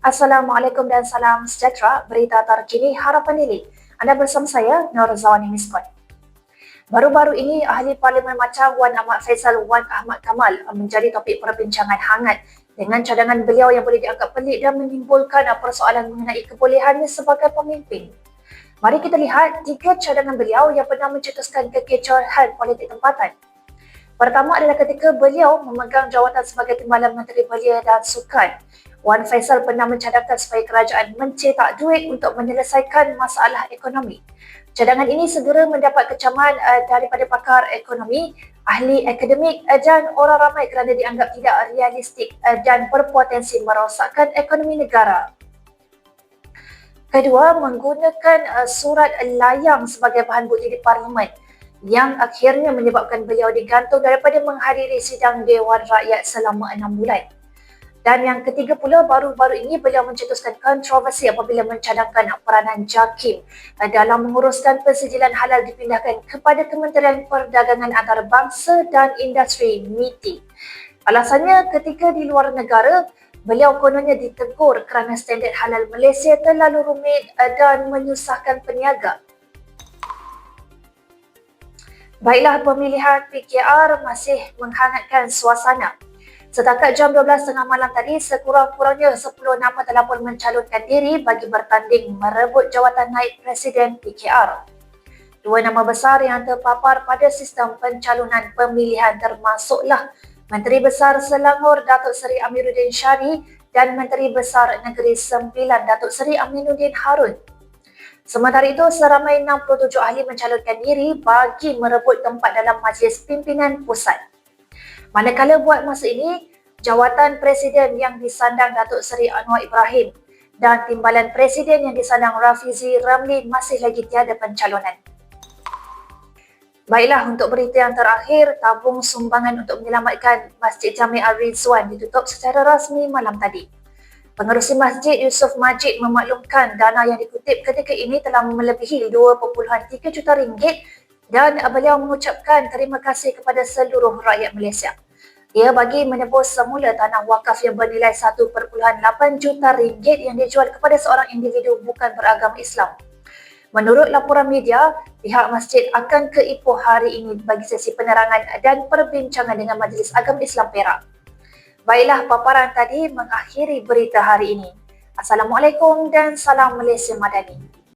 Assalamualaikum dan salam sejahtera. Berita terkini Harapan Daily. Anda bersama saya, Nur Zawani Miskot. Baru-baru ini, Ahli Parlimen Macang Wan Ahmad Faisal Wan Ahmad Kamal menjadi topik perbincangan hangat dengan cadangan beliau yang boleh dianggap pelik dan menimbulkan persoalan mengenai kebolehannya sebagai pemimpin. Mari kita lihat tiga cadangan beliau yang pernah mencetuskan kekecohan politik tempatan. Pertama adalah ketika beliau memegang jawatan sebagai Timbalan Menteri Belia dan Sukan Wan Faisal pernah mencadangkan supaya kerajaan mencetak duit untuk menyelesaikan masalah ekonomi. Cadangan ini segera mendapat kecaman uh, daripada pakar ekonomi, ahli akademik uh, dan orang ramai kerana dianggap tidak realistik uh, dan berpotensi merosakkan ekonomi negara. Kedua, menggunakan uh, surat layang sebagai bahan bukti di parlimen yang akhirnya menyebabkan beliau digantung daripada menghadiri sidang Dewan Rakyat selama enam bulan. Dan yang ketiga pula, baru-baru ini beliau mencetuskan kontroversi apabila mencadangkan peranan JAKIM dalam menguruskan persejilan halal dipindahkan kepada Kementerian Perdagangan Antarabangsa dan Industri MITI. Alasannya ketika di luar negara, beliau kononnya ditegur kerana standard halal Malaysia terlalu rumit dan menyusahkan peniaga. Baiklah pemilihan PKR masih menghangatkan suasana. Setakat jam 12.30 malam tadi, sekurang-kurangnya 10 nama telah pun mencalonkan diri bagi bertanding merebut jawatan naib Presiden PKR. Dua nama besar yang terpapar pada sistem pencalonan pemilihan termasuklah Menteri Besar Selangor Datuk Seri Amiruddin Syari dan Menteri Besar Negeri Sembilan Datuk Seri Aminuddin Harun. Sementara itu, seramai 67 ahli mencalonkan diri bagi merebut tempat dalam Majlis Pimpinan Pusat. Manakala buat masa ini, jawatan Presiden yang disandang Datuk Seri Anwar Ibrahim dan timbalan Presiden yang disandang Rafizi Ramli masih lagi tiada pencalonan. Baiklah, untuk berita yang terakhir, tabung sumbangan untuk menyelamatkan Masjid Jami Al-Rizwan ditutup secara rasmi malam tadi. Pengerusi masjid Yusuf Majid memaklumkan dana yang dikutip ketika ini telah melebihi 2.3 juta ringgit dan beliau mengucapkan terima kasih kepada seluruh rakyat Malaysia. Ia bagi menebus semula tanah wakaf yang bernilai 1.8 juta ringgit yang dijual kepada seorang individu bukan beragama Islam. Menurut laporan media, pihak masjid akan ke Ipoh hari ini bagi sesi penerangan dan perbincangan dengan Majlis Agama Islam Perak. Baiklah paparan tadi mengakhiri berita hari ini. Assalamualaikum dan salam Malaysia Madani.